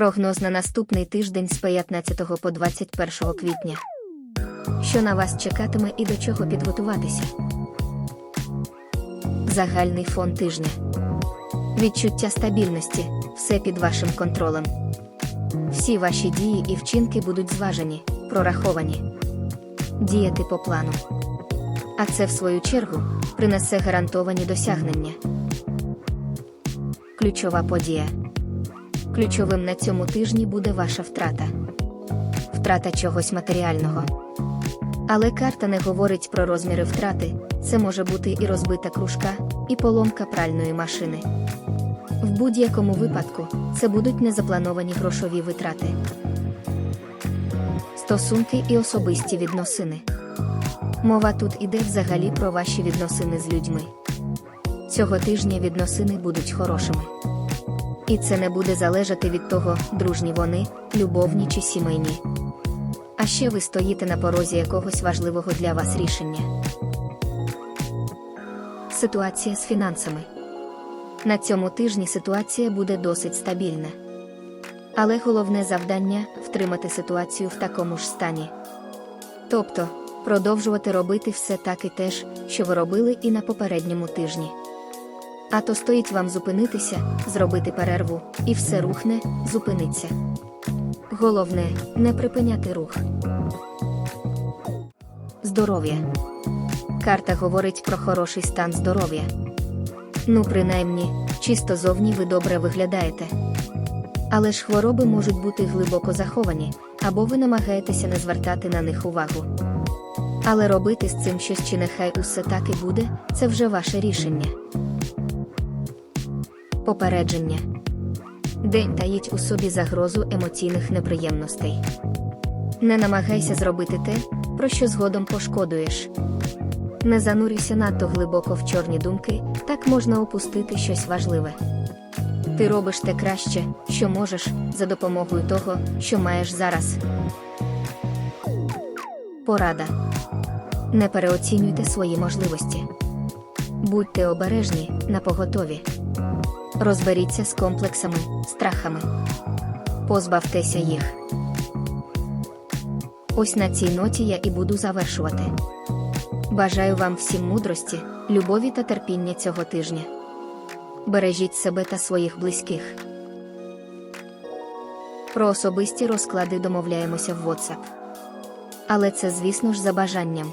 Прогноз на наступний тиждень з 15 по 21 квітня. Що на вас чекатиме і до чого підготуватися? Загальний фон тижня. Відчуття стабільності, все під вашим контролем. Всі ваші дії і вчинки будуть зважені, прораховані. Діяти по плану. А це, в свою чергу, принесе гарантовані досягнення. Ключова подія. Ключовим на цьому тижні буде ваша втрата. Втрата чогось матеріального. Але карта не говорить про розміри втрати, це може бути і розбита кружка, і поломка пральної машини. В будь-якому випадку це будуть незаплановані грошові витрати. Стосунки і особисті відносини. Мова тут іде взагалі про ваші відносини з людьми. Цього тижня відносини будуть хорошими. І це не буде залежати від того, дружні вони, любовні чи сімейні. А ще ви стоїте на порозі якогось важливого для вас рішення. Ситуація з фінансами. На цьому тижні ситуація буде досить стабільна. Але головне завдання втримати ситуацію в такому ж стані. Тобто, продовжувати робити все так і те ж, що ви робили і на попередньому тижні. А то стоїть вам зупинитися, зробити перерву, і все рухне, зупиниться. Головне не припиняти рух. Здоров'я. Карта говорить про хороший стан здоров'я. Ну, принаймні, чисто зовні ви добре виглядаєте. Але ж хвороби можуть бути глибоко заховані, або ви намагаєтеся не звертати на них увагу. Але робити з цим щось чи нехай усе так і буде, це вже ваше рішення. Попередження. День таїть у собі загрозу емоційних неприємностей. Не намагайся зробити те, про що згодом пошкодуєш. Не занурюйся надто глибоко в чорні думки, так можна опустити щось важливе. Ти робиш те краще, що можеш, за допомогою того, що маєш зараз. Порада. Не переоцінюйте свої можливості. Будьте обережні, напоготові. Розберіться з комплексами, страхами. Позбавтеся їх. Ось на цій ноті я і буду завершувати. Бажаю вам всім мудрості, любові та терпіння цього тижня. Бережіть себе та своїх близьких. Про особисті розклади домовляємося в WhatsApp. Але це, звісно ж, за бажанням.